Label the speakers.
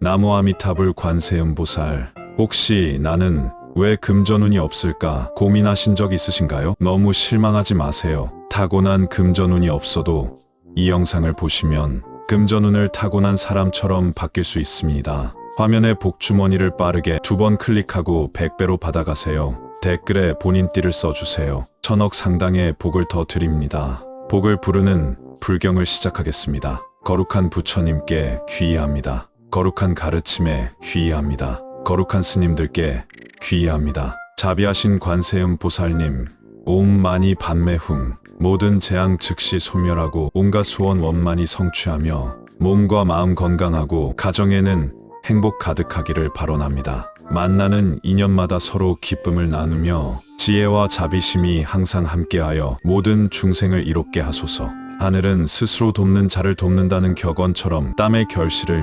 Speaker 1: 나무 아미타불 관세음보살 혹시 나는 왜 금전운이 없을까 고민하신 적 있으신가요? 너무 실망하지 마세요. 타고난 금전운이 없어도 이 영상을 보시면 금전운을 타고난 사람처럼 바뀔 수 있습니다. 화면에 복주머니를 빠르게 두 번 클릭하고 100배로 받아가세요. 댓글에 본인 띠를 써주세요. 천억 상당의 복을 더 드립니다. 복을 부르는 불경을 시작하겠습니다. 거룩한 부처님께 귀의합니다. 거룩한 가르침에 귀의합니다. 거룩한 스님들께 귀의합니다. 자비하신 관세음 보살님, 옴 마니 반매흠, 모든 재앙 즉시 소멸하고 온갖 소원 원만히 성취하며 몸과 마음 건강하고 가정에는 행복 가득하기를 발언합니다. 만나는 인연마다 서로 기쁨을 나누며 지혜와 자비심이 항상 함께하여 모든 중생을 이롭게 하소서. 하늘은 스스로 돕는 자를 돕는다는 격언처럼 땀의 결실을